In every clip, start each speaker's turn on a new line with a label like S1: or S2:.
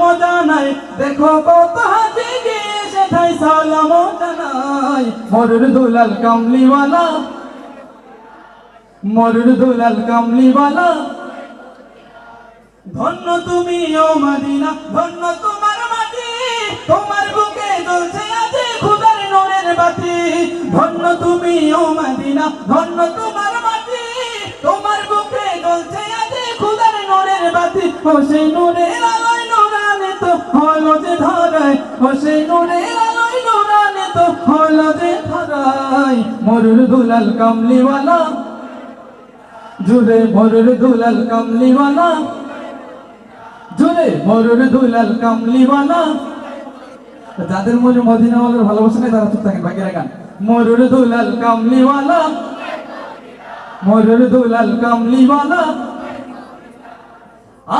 S1: জানাই। দেখো কত গিয়ে জানাই। মরুর দুলাল কামলিওয়ালা। মরুর দুলাল কামলিওয়ালা। ধন্য তুমি ও মদিনা, ধন্য তোমার মাটি। তোমার বুকে জ্বলছে আজ খুদার নূরের বাতি। ধন্য তুমি ও ধন্য তোমার মাটি। তোমার বুকে খুদার নূরের বাতি। ও সেই যে সেই নূরের আলোয় নূরানে তো ধরায় মরুর দুলাল কামলিওয়ালা। জুড়ে মরুর দুলাল কামলিওয়ালা। জোরে মরুর দুলাল কামলিওয়ালা। যাদের মনে মদিনা মদিনাওয়ালার ভালোবাসা নেই, তারা চুপ থাকেন বাকি রাখান মরুর দুলাল কামলিওয়ালা। মরুর দুলাল কামলিওয়ালা।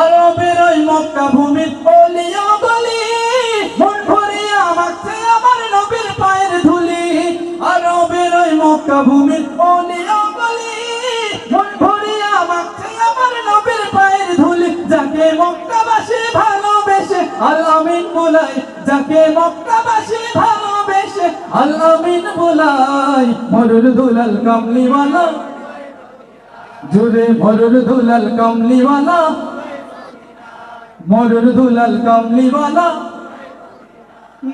S1: আরবের ওই মক্কা ভূমির অলিয়া গলি। মক্কা ভূমির অলিয়া মন ভরিয়া আমার নবীর পায়ের ধুলি, যাকে মক্কাবাসী ভালোবেসে বলাই, যাকে মক্কাবাসী ভালোবেসে বলাই। মরুর দুলাল কামলিওয়ালা জুড়ে মরুর দুলাল কামলিওয়ালা, মরুর দুলাল কামলিওয়ালা।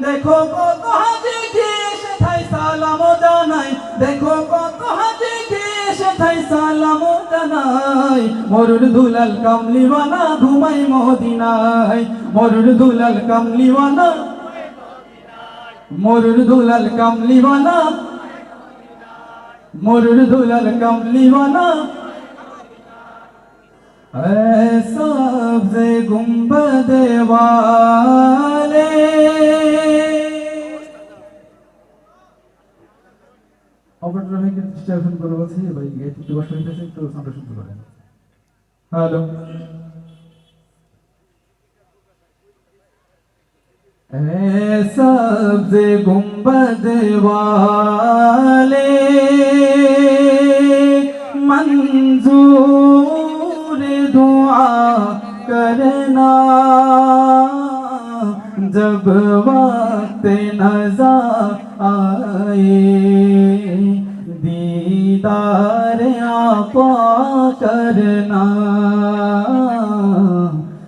S1: দেখো কত হাজি দেখো কত হাজি সেথায় সালাম জানাই। মরুর দুলাল কামলিওয়ানা ঘুমাই মদিনায়। মরুর দুলাল কামলিওয়ানা মরুর দুলাল কামলিওয়ানা মরুর দুলাল কামলিওয়ানা সবজে গুম্বদ আমরা ট্রাফিকের স্টেশন ভালো আছি ভাই গেট একটু কষ্ট হইতেছে একটু সাউন্ডটা শুনতে পারেন হ্যালো سبز گنبد والے منظور دعا کرنا جب وقت نظر آئے پا کرنا۔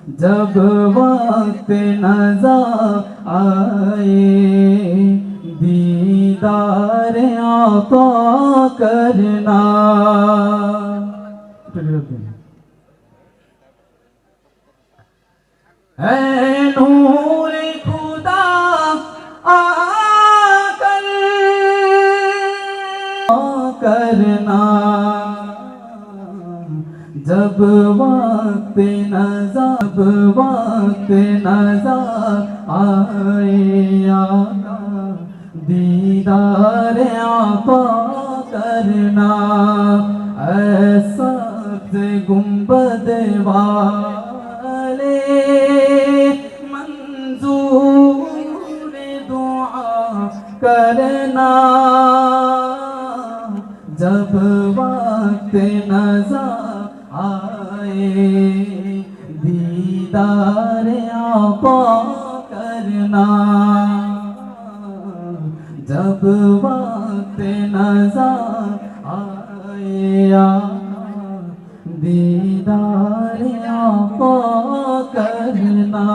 S1: جب وقت نظر آئے دیدار آقا کرنا۔ اے نور خدا آ کرنا۔ جب وقت نظاب وقت نظار آئے آقا، دیدار آقا کرنا۔ ایسا گنبد والے۔ منظور دعا کرنا۔ جب وقت نظار آئے دیدار آقا کرنا۔ جب وقت نظر آیا دیدار آقا کرنا۔